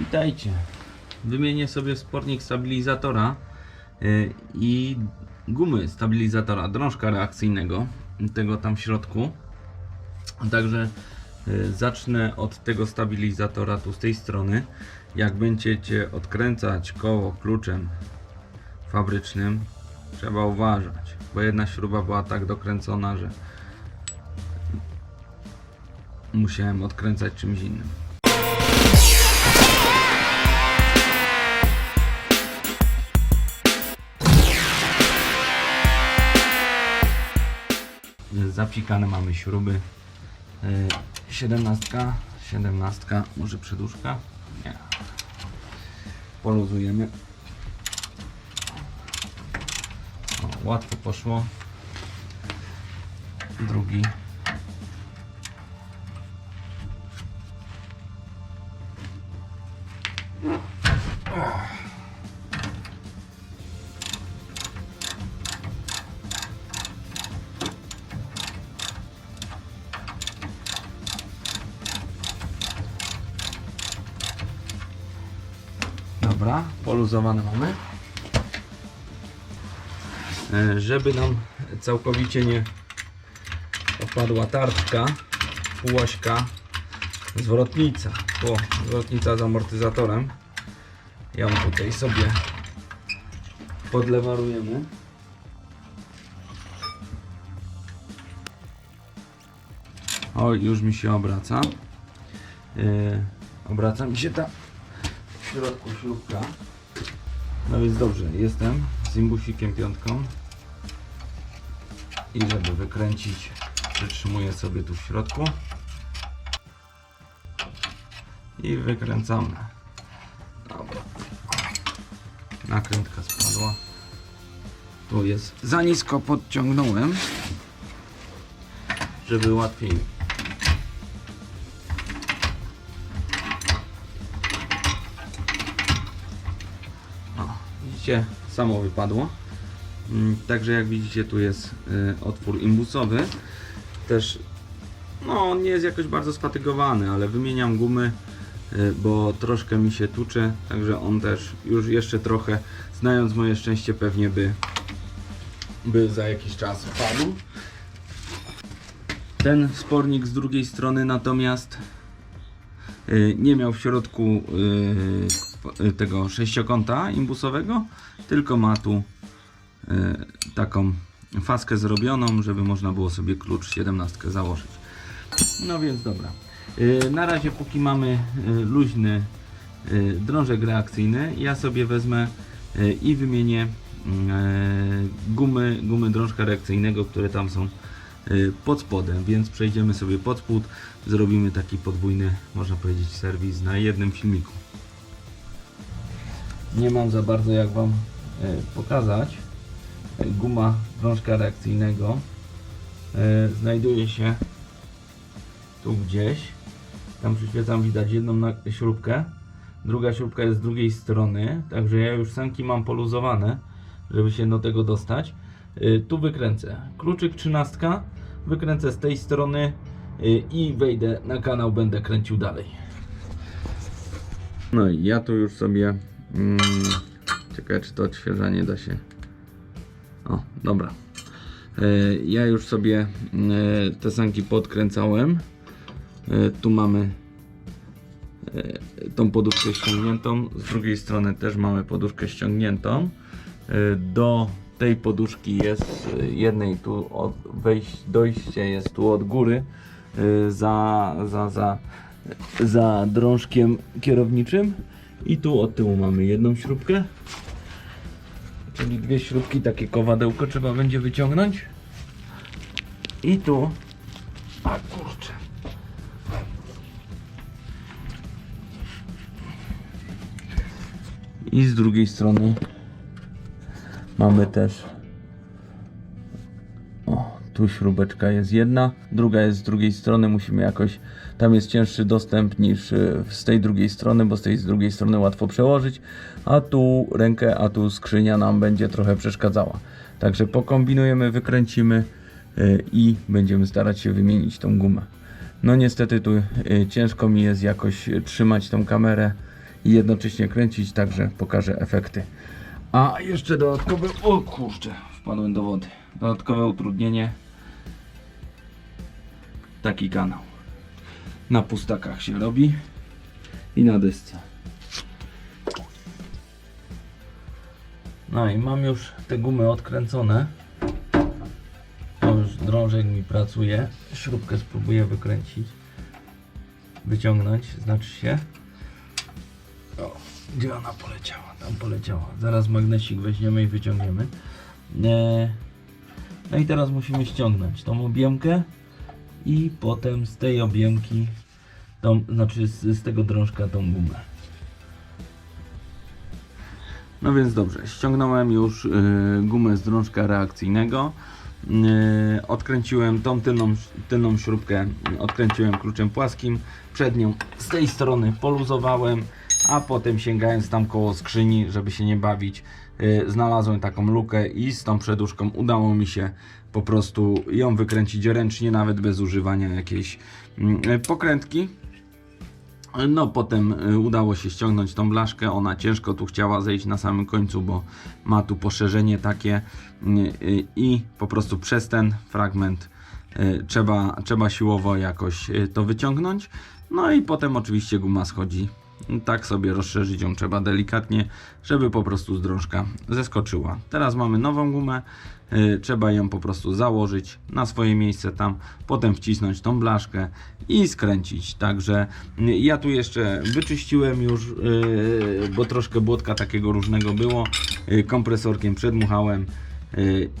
Witajcie. Wymienię sobie spornik stabilizatora y, i gumy stabilizatora, drążka reakcyjnego, tego tam w środku. Także y, zacznę od tego stabilizatora tu z tej strony. Jak będziecie odkręcać koło kluczem fabrycznym, trzeba uważać, bo jedna śruba była tak dokręcona, że musiałem odkręcać czymś innym. Zapsikane mamy śruby. Yy, 17, 17, może przedłużka? Nie. Poluzujemy. O, łatwo poszło. Drugi. Dobra, poluzowane mamy. E, Żeby nam całkowicie nie opadła tarczka, półośka, zwrotnica. O, zwrotnica z amortyzatorem. Ją tutaj sobie podlewarujemy. O, już mi się obraca. E, obraca mi się ta środku śrubka. No więc dobrze, jestem z imbusikiem piątką. I żeby wykręcić, przytrzymuję sobie tu w środku. I wykręcamy. Dobra. Nakrętka spadła. Tu jest za nisko podciągnąłem, żeby łatwiej widzicie, samo wypadło. Mm, Także jak widzicie tu jest y, otwór imbusowy. Też no on nie jest jakoś bardzo sfatygowany, ale wymieniam gumy, y, bo troszkę mi się tucze, także on też już jeszcze trochę, znając moje szczęście pewnie by, by za jakiś czas padł. Ten spornik z drugiej strony natomiast y, nie miał w środku tego sześciokąta imbusowego, tylko ma tu y, taką faskę zrobioną, żeby można było sobie klucz 17 założyć. No więc dobra. Y, Na razie póki mamy y, luźny y, drążek reakcyjny, ja sobie wezmę y, i wymienię y, gumy, gumy drążka reakcyjnego, które tam są y, pod spodem, więc przejdziemy sobie pod spód, zrobimy taki podwójny, można powiedzieć, serwis na jednym filmiku. Nie mam za bardzo jak Wam e, pokazać. E, Guma drążka reakcyjnego e, znajduje się tu gdzieś. Tam przyświecam, widać jedną śrubkę. Druga śrubka jest z drugiej strony, także ja już sanki mam poluzowane, żeby się do tego dostać. Tu wykręcę kluczyk 13, wykręcę z tej strony i wejdę na kanał, będę kręcił dalej. No i ja tu już sobie. Mm, ciekawe, czy to odświeżanie da się. O, dobra. E, ja już sobie e, te sanki podkręcałem. E, tu mamy tą poduszkę ściągniętą. Z drugiej strony też mamy poduszkę ściągniętą. Do tej poduszki jest jednej tu od wejść, dojście jest tu od góry za, za, za, za drążkiem kierowniczym i tu od tyłu mamy jedną śrubkę. Czyli dwie śrubki, takie kowadełko trzeba będzie wyciągnąć. I tu. A kurczę. I z drugiej strony mamy też o, tu śrubeczka jest jedna, druga jest z drugiej strony, musimy jakoś, tam jest cięższy dostęp niż y, z tej drugiej strony, bo z tej z drugiej strony łatwo przełożyć, a tu rękę, a tu skrzynia nam będzie trochę przeszkadzała. Także pokombinujemy, wykręcimy y, i będziemy starać się wymienić tą gumę. No niestety tu y, ciężko mi jest jakoś trzymać tą kamerę i jednocześnie kręcić, także pokażę efekty. A jeszcze dodatkowe, o kurczę, wpadłem do wody. Dodatkowe utrudnienie. Taki kanał. Na pustakach się robi i na dysce. No i mam już te gumy odkręcone. To już drążek mi pracuje. Śrubkę spróbuję wykręcić. Wyciągnąć, znaczy się. O, gdzie ona poleciała? Tam poleciała. Zaraz magnesik weźmiemy i wyciągniemy. E, No i teraz musimy ściągnąć tą objemkę i potem z tej objemki, tą, znaczy z, z tego drążka tą gumę. No więc dobrze, ściągnąłem już y, gumę z drążka reakcyjnego. Y, odkręciłem tą tylną, tylną śrubkę, odkręciłem kluczem płaskim. Przednią z tej strony poluzowałem, a potem sięgając tam koło skrzyni, żeby się nie bawić, y, znalazłem taką lukę i z tą przeduszką udało mi się po prostu ją wykręcić ręcznie, nawet bez używania jakiejś y, pokrętki. No potem y, udało się ściągnąć tą blaszkę, ona ciężko tu chciała zejść na samym końcu, bo ma tu poszerzenie takie y, y, i po prostu przez ten fragment trzeba, trzeba siłowo jakoś to wyciągnąć. No i potem oczywiście guma schodzi. Tak sobie rozszerzyć ją trzeba delikatnie, żeby po prostu z drążka zeskoczyła. Teraz mamy nową gumę, y, trzeba ją po prostu założyć na swoje miejsce tam, potem wcisnąć tą blaszkę i skręcić. Także y, ja tu jeszcze wyczyściłem już, y, bo troszkę błotka takiego różnego było, kompresorkiem przedmuchałem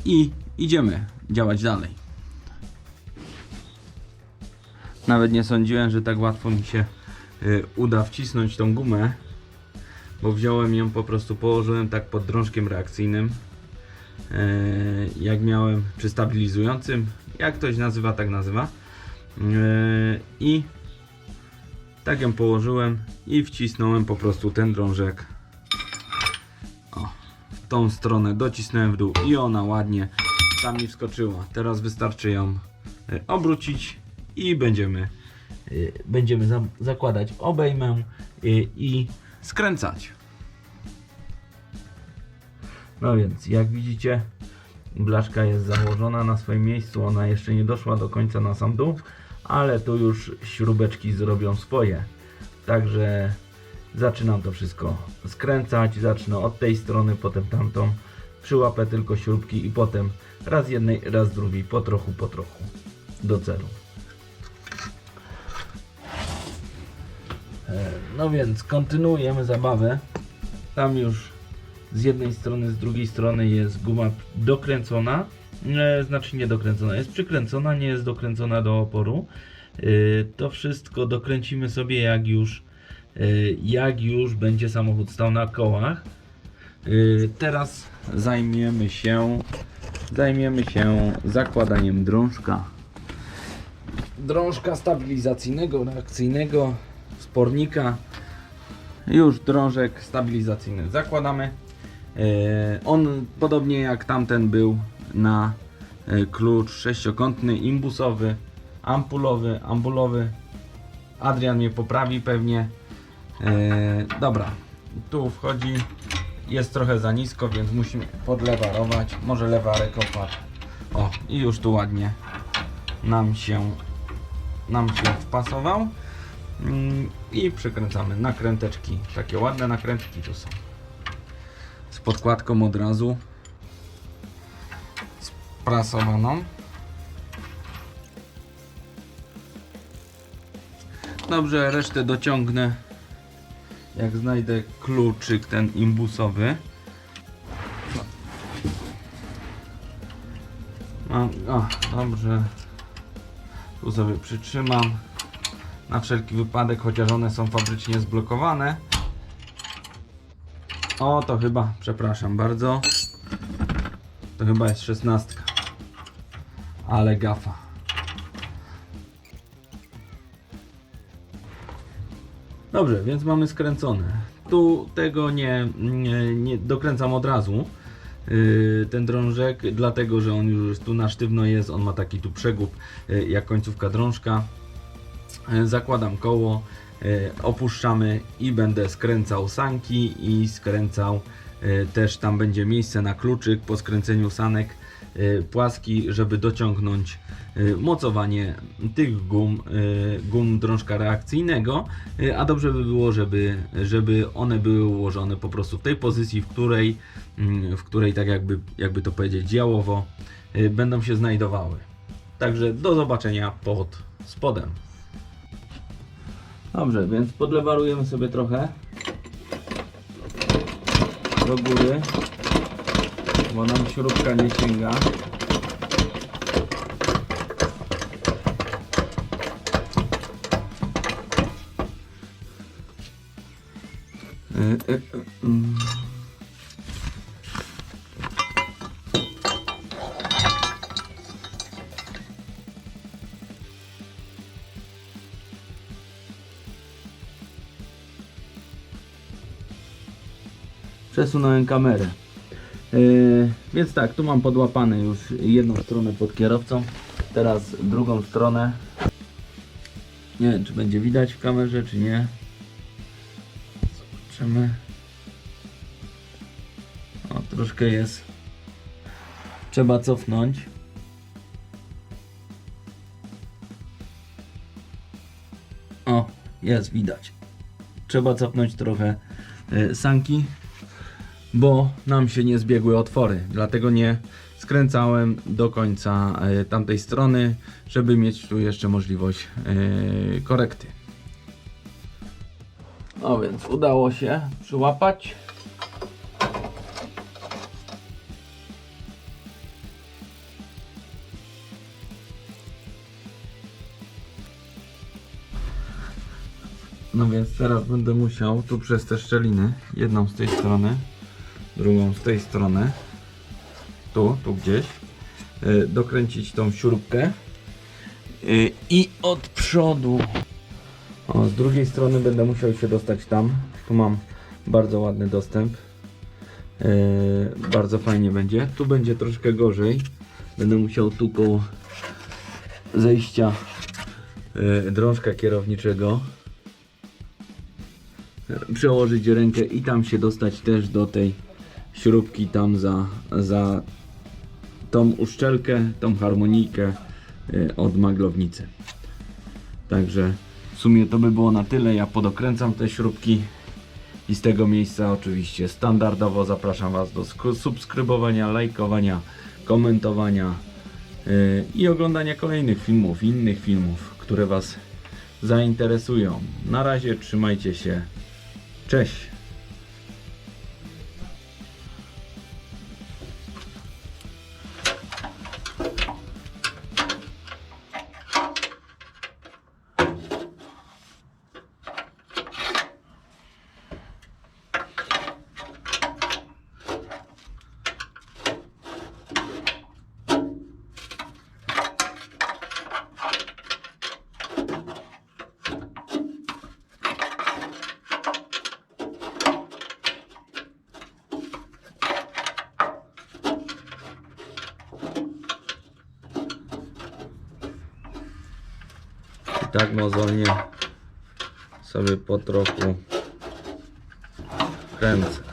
i idziemy działać dalej. Nawet nie sądziłem, że tak łatwo mi się uda wcisnąć tą gumę, bo wziąłem ją po prostu, położyłem tak pod drążkiem reakcyjnym, y, jak miałem przy stabilizującym, jak ktoś nazywa, tak nazywa. Y, I tak ją położyłem i wcisnąłem po prostu ten drążek o, w tą stronę, docisnąłem w dół i ona ładnie tam mi wskoczyła. Teraz wystarczy ją y, obrócić i będziemy y, będziemy za, zakładać obejmę y, i skręcać. No więc jak widzicie blaszka jest założona na swoim miejscu, ona jeszcze nie doszła do końca na sam dół, ale tu już śrubeczki zrobią swoje. Także zaczynam to wszystko skręcać, zacznę od tej strony, potem tamtą, przyłapę tylko śrubki i potem raz jednej, raz drugiej, po trochu, po trochu do celu. No więc kontynuujemy zabawę. Tam już z jednej strony, z drugiej strony jest guma dokręcona. E, znaczy nie dokręcona, jest przykręcona, nie jest dokręcona do oporu. E, To wszystko dokręcimy sobie jak już e, jak już będzie samochód stał na kołach. E, Teraz zajmiemy się zajmiemy się zakładaniem drążka drążka stabilizacyjnego, reakcyjnego, spornika. Już drążek stabilizacyjny zakładamy. E, On podobnie jak tamten był na e, klucz sześciokątny, imbusowy, ampulowy, ambulowy. Adrian mnie poprawi pewnie. E, Dobra, tu wchodzi. Jest trochę za nisko, więc musimy podlewarować. Może lewarek opadł. O, i już tu ładnie nam się nam się wpasował i przykręcamy nakręteczki, takie ładne nakrętki tu są. Z podkładką od razu. Sprasowaną. Dobrze, resztę dociągnę jak znajdę kluczyk ten imbusowy. Mam, o, dobrze. Tu sobie przytrzymam na wszelki wypadek, chociaż one są fabrycznie zblokowane. O, to chyba, przepraszam bardzo. To chyba jest szesnastka. Ale gafa. Dobrze, więc mamy skręcone. Tu tego nie, nie, nie dokręcam od razu. Yy, ten drążek, dlatego że on już tu na sztywno jest, on ma taki tu przegub yy, jak końcówka drążka. Yy, Zakładam koło, e, opuszczamy i będę skręcał sanki i skręcał e, też tam będzie miejsce na kluczyk po skręceniu sanek e, płaski, żeby dociągnąć e, mocowanie tych gum, e, gum drążka reakcyjnego, e, a dobrze by było, żeby, żeby one były ułożone po prostu w tej pozycji, w której, mm, w której tak jakby, jakby to powiedzieć działowo e, będą się znajdowały. Także do zobaczenia pod spodem. Dobrze, więc podlewarujemy sobie trochę do góry, bo nam śrubka nie sięga. Przesunąłem kamerę. Yy, więc tak, tu mam podłapane już jedną stronę pod kierowcą, teraz drugą stronę. Nie wiem, czy będzie widać w kamerze, czy nie. Zobaczymy. O, troszkę jest. Trzeba cofnąć. O, jest widać. Trzeba cofnąć trochę y, sanki bo nam się nie zbiegły otwory. Dlatego nie skręcałem do końca e, tamtej strony, żeby mieć tu jeszcze możliwość e, korekty. No więc udało się przyłapać. No więc teraz będę musiał tu przez te szczeliny, jedną z tej strony, drugą z tej strony, tu, tu gdzieś, y, dokręcić tą śrubkę y, i od przodu. O, z drugiej strony będę musiał się dostać tam. Tu mam bardzo ładny dostęp. Y, bardzo fajnie będzie. Tu będzie troszkę gorzej. Będę musiał tu koło zejścia drążka kierowniczego przełożyć rękę i tam się dostać też do tej śrubki tam za, za tą uszczelkę, tą harmonijkę y, od maglownicy. Także w sumie to by było na tyle. Ja podokręcam te śrubki i z tego miejsca oczywiście standardowo zapraszam Was do sk- subskrybowania, lajkowania, komentowania y, i oglądania kolejnych filmów, innych filmów, które Was zainteresują. Na razie trzymajcie się. Cześć! Tak mozolnie sobie po trochu kręcę.